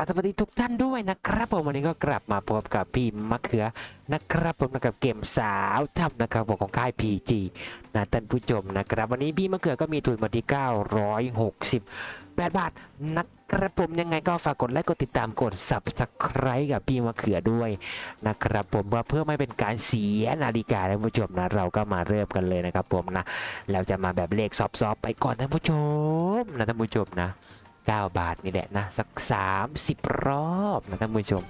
ราบสวัสดีทุกท่านด้วยนะครับผมวันนี้ก็กลับมาพบกับพี่มะเขือนะครับผมนะครับเกมสาวทำนะครับผมของค่าย PG นะท่านผู้ชมนะครับ วันนี้พี่มะเขือก็มีทุนมาที่ 968 บาทนะครับผมยังไงก็ฝากกดไลค์กดติดตามกด subscribe กับพี่มะเขือด้วยนะครับผมว่าเพื่อไม่เป็นการเสียนาฬิกาท่านผู้ชมนะเราก็มาเริ่มกันเลยนะครับผมนะเราจะมาแบบเลขซอฟๆไปก่อนท่านผู้ชมนะท่านผู้ชมนะ 9 บาทนี่แหละนะ สัก 30 รอบนะท่านผู้ชม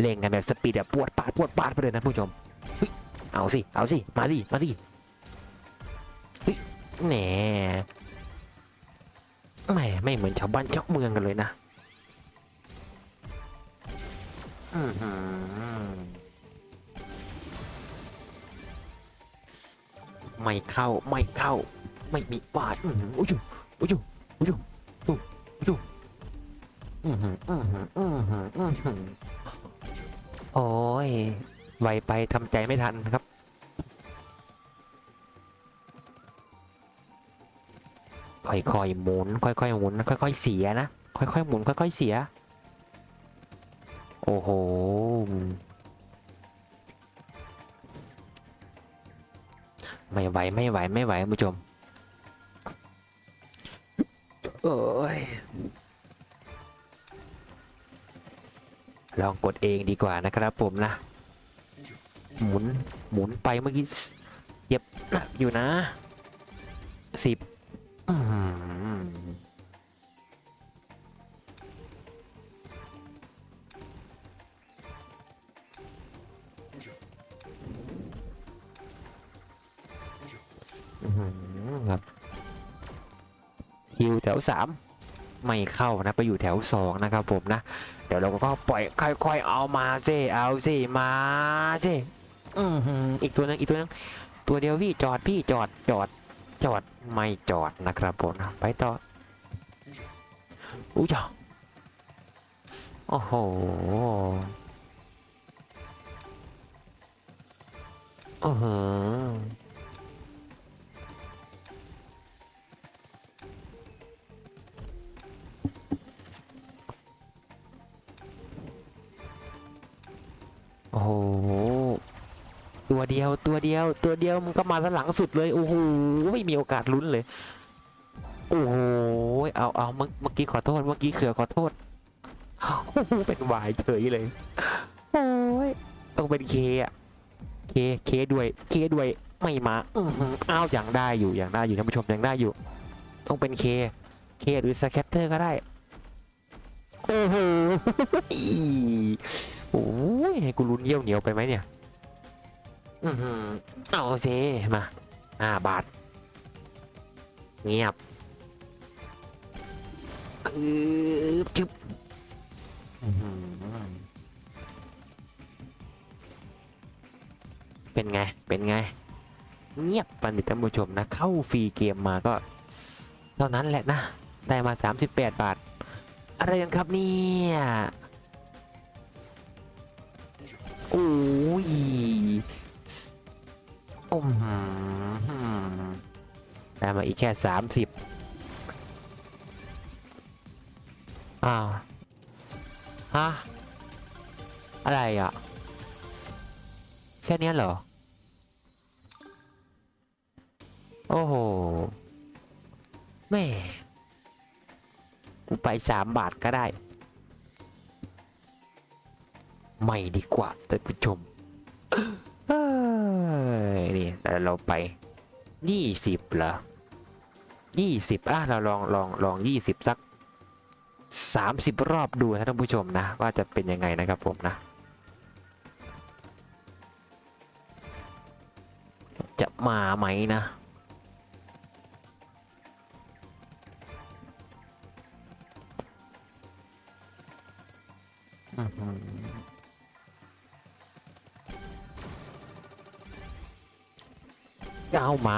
เล่นกันแบบสปีดแบบปวดปาดปวดปาดไปเลยนะท่านผู้ชมเฮ้ยเอาสิ เอาสิ มาสิ มาสิเฮ้ยแหนแหมไม่เหมือนชาวบ้านชาวเมืองกันเลยนะไม่เข้าไม่เข้า ไม่มีบาดอื้อหืออุ้ยอุ้ย จุอุ้ยจุอือหืออือหืออือหืออือหือโอ้ยไวไปทำใจไม่ทันครับ ค่อยๆหมุน ค่อยๆหมุน ค่อยๆเสียนะ ค่อยๆหมุน ค่อยๆเสีย โอ้โห ไม่ไหว ไม่ไหว ไม่ไหวคุณผู้ชม เอ้ย ลองกดเองดีกว่านะครับผมนะ หมุน หมุนไปเมื่อกี้เจ็บหนักอยู่นะสิบอืม ฮิวแถวสามไม่เข้านะไปอยู่แถวสองนะครับผมนะ เดี๋ยวเราก็ปล่อยค่อยๆเอามาสิเอาสิมาสิอือหืออีกตัวหนึงอีกตัวหนึงตัวเดียวพี่จอดพี่จอดจอดจอดไม่จอดนะครับผมนะไปต่ออุ้ยจ้าโอ้โหโอ้โห ตัวเดียวตัวเดียว ตัวเดียวมันก็มาด้านหลังสุดเลย โอ้โหไม่มีโอกาสลุ้นเลย โอ้โหเอาเอาเมื่อเมื่อกี้ขอโทษเมื่อกี้เขือขอโทษโอ้โหเป็นวายเฉยเลยโอ้ยต้องเป็นเคอะเคเคด้วยเคด้วยไม่มาอืออ้าวยังได้อยู่ยังได้อยู่ท่านผู้ชมยังได้อยู่ ต้องเป็นเคเคหรือสแคตเตอร์ก็ได้โอ้โหโอ้ยให้กูลุ้นเยี่ยวเหนียวไปไหมเนี่ย อือหือเอาเซมาห้าบาทเงียบอือจึ๊บอื้อหือเป็นไง เป็นไง เงียบปันดิท่านผู้ชมนะ เข้าฟรีเกมมาก็ เท่านั้นแหละนะ ได้มา 38 บาท อะไรกันครับเนี่ยโอ้ย อืมได้มาอีกแค่สามสิบอ้าวฮะ อะไรอะ แค่นี้เหรอ โอ้โห แม่กูไปสามบาทก็ได้ ไม่ดีกว่าท่านผู้ชม นี่แต่เราไปยี่สิบเหรอยี่สิบอะเราลองลองลองยี่สิบสักสามสิบรอบดูนะท่านผู้ชมนะ ว่าจะเป็นยังไงนะครับผมนะ จะมาไหมนะอื้อ หือเอามา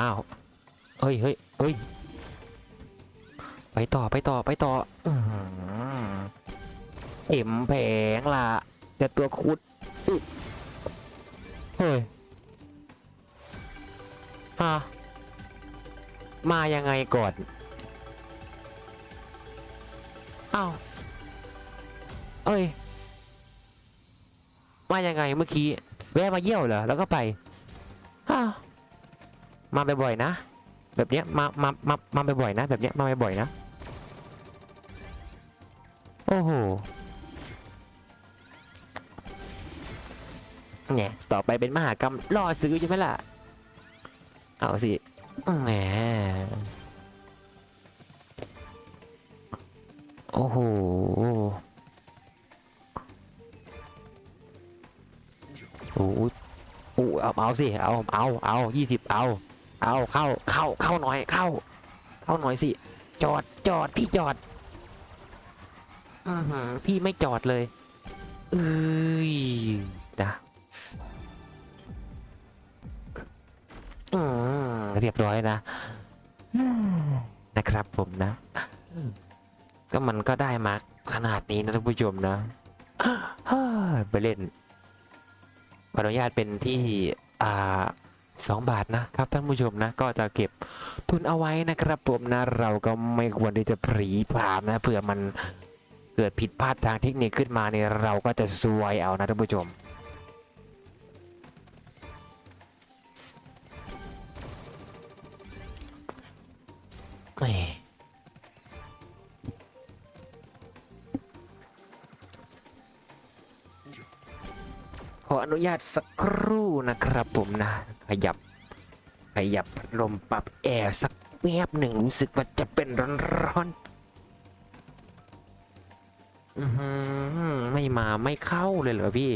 เฮ้ยเฮ้ยเฮ้ยไปต่อไปต่อไปต่อเอ็มแผงล่ะ แต่ตัวคุดเฮ้ยฮะมายังไงก่อนอ้าวเอ้ย มายังไงเมื่อกี้ แวะมาเยี่ยวเหรอ แล้วก็ไปอ้าว มาบ่อยๆนะ แบบเนี้ยมามามามาบ่อยๆนะ แบบเนี้ยมาบ่อยๆนะ โอ้โหเนี่ยต่อไปเป็นมหากรรมล่อซื้อใช่ไหมล่ะ เอาสิแหมโอ้โหโอ้โหโอ้เอาเอาสิ เอา เอา เอายี่สิบเอา เอาเข้าเข้าเข้าหน่อยเข้า เข้าหน่อยสิ จอดจอดพี่จอดอือหือพี่ไม่จอดเลยเอ้ยนะอืมเรียบร้อยนะนะครับผมนะ ก็มันก็ได้มาขนาดนี้นะท่านผู้ชมนะไปเล่นขออนุญาตเป็นที่ อ่า สองบาทนะครับท่านผู้ชมนะ ก็จะเก็บทุนเอาไว้นะครับผมนะเราก็ไม่ควรที่จะผลีผลามนะเผื่อมันเกิดผิดพลาดทางเทคนิคขึ้นมาเนี่ยเราก็จะซวยเอานะท่านผู้ชมแหมขออนุญาตสักครู่นะครับผมนะ ขยับ ขยับพัดลมปรับแอร์สักแป๊บหนึ่งรู้สึกว่าจะเป็นร้อนๆอือหือไม่มาไม่เข้าเลยเหรอพี่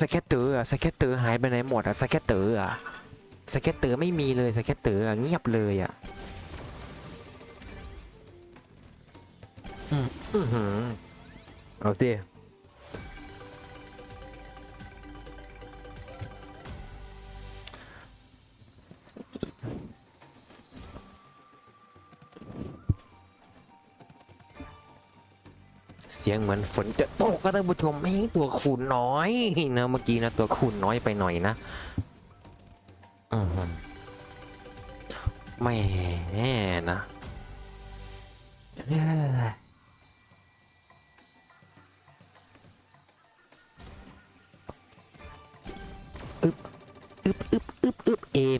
สเก็ตเตอร์อะสเก็ตเตอร์หายไปไหนหมดอะสเก็ตเตอร์อะสเก็ตเตอร์ไม่มีเลยสเก็ตเตอร์เงียบเลยอะ อื้อหือเอาสิเสียงเหมือนฝนจะตกก็ท่านผู้ชมไม่ตัวคูณน้อยนะเมื่อกี้นะตัวคูณน้อยไปหน่อยนะอือหือไม่แน่นะ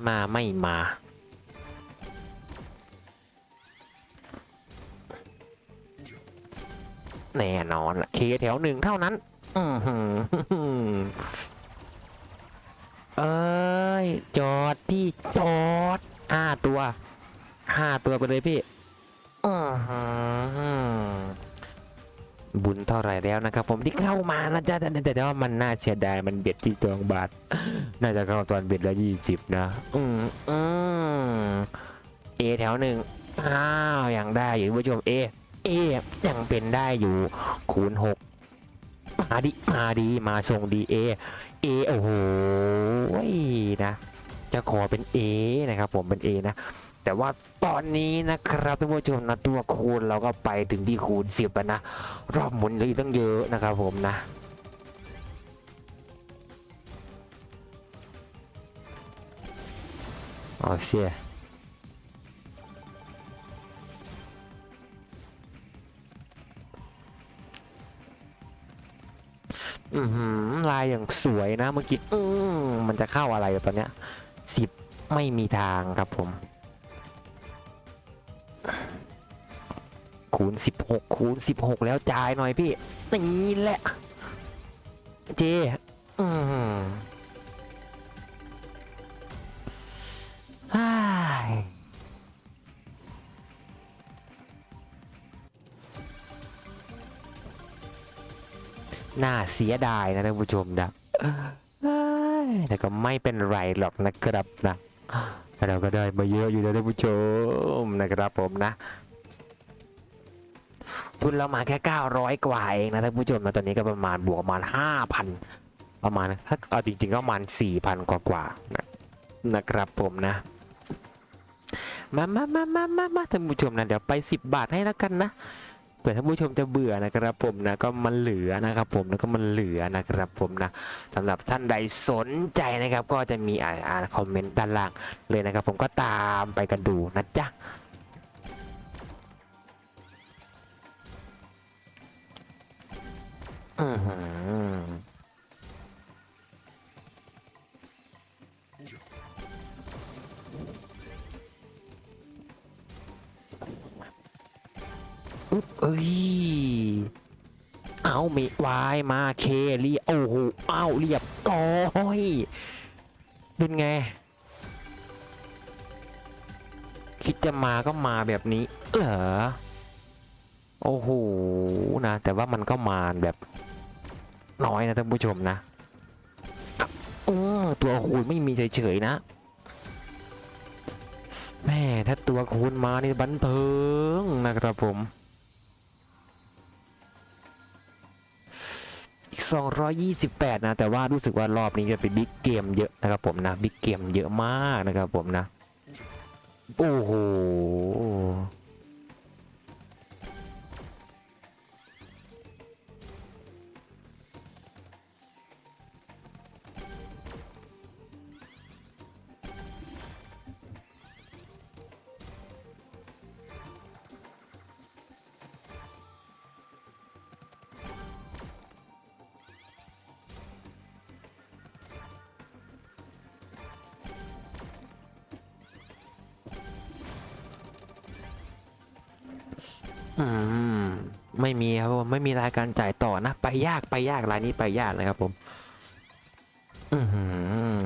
มาไม่มา แน่นอนละเคแถวหนึ่งเท่านั้น อืออเอ้ย จอดพี่จอดห้าตัวห้าตัวไปเลยพี่ อือ บุญเท่าไรแล้วนะครับ ผมที่เข้ามานะจ๊ะแต่แต่ว่ามันน่าเสียดายมันเบ็ดที่จองบาท น่าจะเข้าตอนเบ็ดละยี่สิบนะ อืมอืมเอแถวหนึ่งอ้าวอย่างได้อยู่ผู้ชมเอเอยังเป็นได้อยู่คูณหกมาดิมาดีมาส่งดีเอเอโอ้โหนะจะขอเป็น A นะครับผมเป็น A นะ แต่ว่าตอนนี้นะครับท่านผู้ชมนะตัวคูณเราก็ไปถึงที่คูณสิบแล้วนะ รอบหมุนเลยตั้งเยอะนะครับผมนะเอาเสียอือหือลายอย่างสวยนะเมื่อกี้อืมมันจะเข้าอะไรตอนเนี้ยสิบไม่มีทางครับผม คูณสิบหกคูณสิบหกแล้วจ่ายหน่อยพี่นี่แหละ เจอืมอ้ยน่าเสียดายนะท่านผู้ชมนะแต่ก็ไม่เป็นไรหรอกนะครับนะเราก็ได้มาเยอะอยู่นะท่านผู้ชมนะครับผมนะ ทุนเรามาแค่ 900 กว่าเองนะท่านผู้ชมนะตอนนี้ก็ประมาณบวกประมาณ 5,000 ประมาณถ้าเอาจริงๆก็ประมาณ 4,000 กว่ากว่านะนะครับผมนะ มามามามามามาท่านผู้ชมนะเดี๋ยวไป 10 บาทให้แล้วกันนะเผื่อท่านผู้ชมจะเบื่อนะครับผมนะก็มันเหลือนะครับผมแล้วก็มันเหลือนะครับผมนะสำหรับท่านใดสนใจนะครับ ก็จะมีอ่านอ่านคอมเมนต์ด้านล่างเลยนะครับ ผมก็ตามไปกันดูนะจ๊ะ อือหืออุ๊บเอ้ย เอาเมีวายมาเคเรียโอ้โหเอาเรียบร้อยเป็นไง คิดจะมาก็มาแบบนี้ เหรอ โอ้โห นะ แต่ว่ามันก็มาแบบ น้อยนะท่านผู้ชมนะอะอือตัวคูณไม่มีเฉยๆนะแม่ถ้าตัวคูณมานี่บันเทิงนะครับผม อีก 228 นะ แต่ว่ารู้สึกว่ารอบนี้จะเป็นบิ๊กเกมเยอะนะครับผมนะ บิ๊กเกมเยอะมากนะครับผมนะ โอ้โห อืมไม่มีครับผมไม่มีรายการจ่ายต่อนะ ไปยากไปยากรายนี้ไปยากนะครับผมอือหือ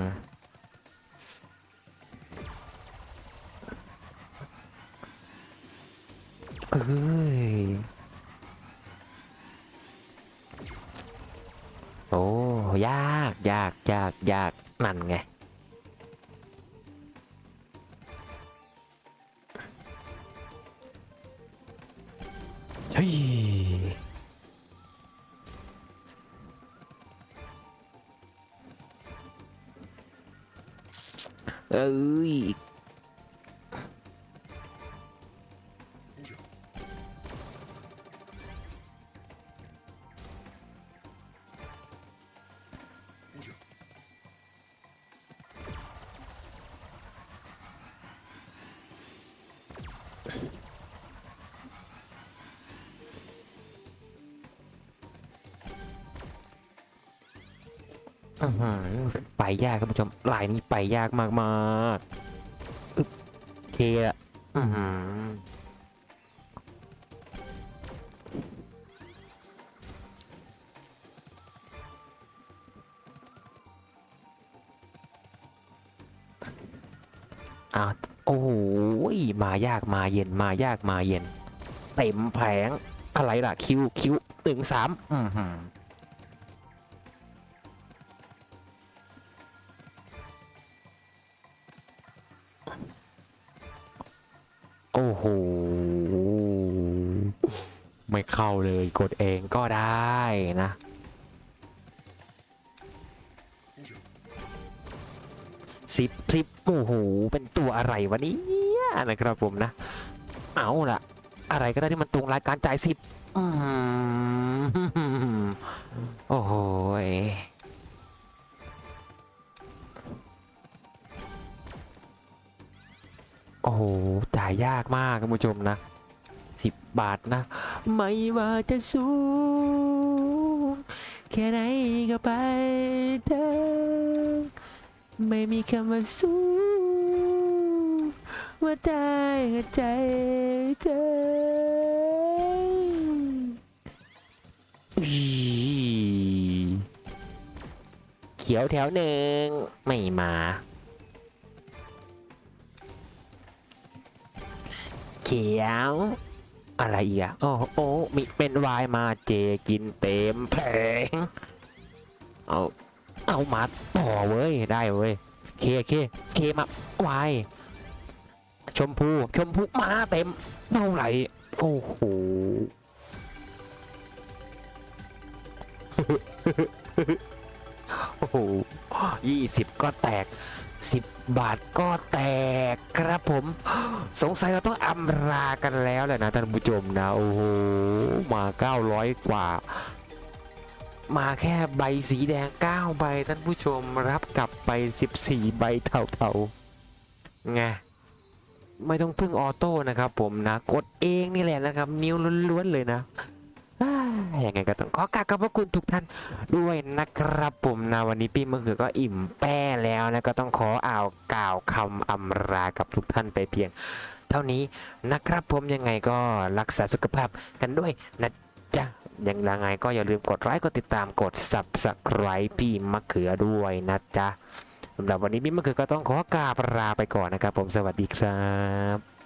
เอ้ยโอ้ยากยากยากยากนั่นไง ฮ้ยเอ้ย อื้อหือไปยากครับผู้ชมลายนี้ไปยากมากมากๆอึ๊บเคอะอือหืออ้าวโอ้โหมายากมาเย็นมายากมาเย็น เต็มแผงอะไรล่ะคิวคิวตึงสามอือหือ อ้โห ไม่เข้าเลยกดเองก็ได้นะ สิบสิบโอ้โห เป็นตัวอะไรวะเนี่ยนะครับผมนะ เอาล่ะอะไรก็ได้ที่มันตรงรายการจ่ายสิบอืมโอ้โห อ้โหจ่ายยากมากคุณผู้ชมนะสิบบาทนะ ไม่ว่าจะสูง แค่ไหนก็ไปเถอะไม่มีคำว่าสูง ว่าได้กับใจเธอเขียวแถวหนึ่งไม่มา ขียว อะไรอีกอะโอ้โอ้มีเป็นวายมาเจกินเต็มแผงเอาเอามาต่อเว้ยได้เว้ยเคเคเคมาวายชมพูชมพูมาเต็มเท่าไหร่โอ้โหโอ้โหยี่สิบก็แตก 10 บาทก็แตกครับผม สงสัยเราต้องอำลากันแล้วแหละนะท่านผู้ชมนะ โอ้โห มา 900 กว่า มาแค่ใบสีแดง 9 ใบท่านผู้ชมรับกลับไป 14 ใบเท่าๆไงไม่ต้องพึ่งออโต้นะครับผมนะ กดเองนี่แหละนะครับ นิ้วล้วนๆเลยนะ ยังไงก็ต้องขอกราบขอบพระคุณทุกท่านด้วยนะครับผมนะวันนี้พี่มะเขือก็อิ่มแป้แล้วนะก็ต้องขออ่าวกล่าวคำอำลากับทุกท่านไปเพียง เท่านี้นะครับผมยังไงก็รักษาสุขภาพกันด้วยนะจ๊ะยังไงก็อย่าลืมกดไลค์กดติดตามกด subscribe พี่มะเขือด้วยนะจ๊ะสำหรับวันนี้พี่มะเขือก็ต้องขอกราบลาไปก่อนนะครับ ผมสวัสดีครับ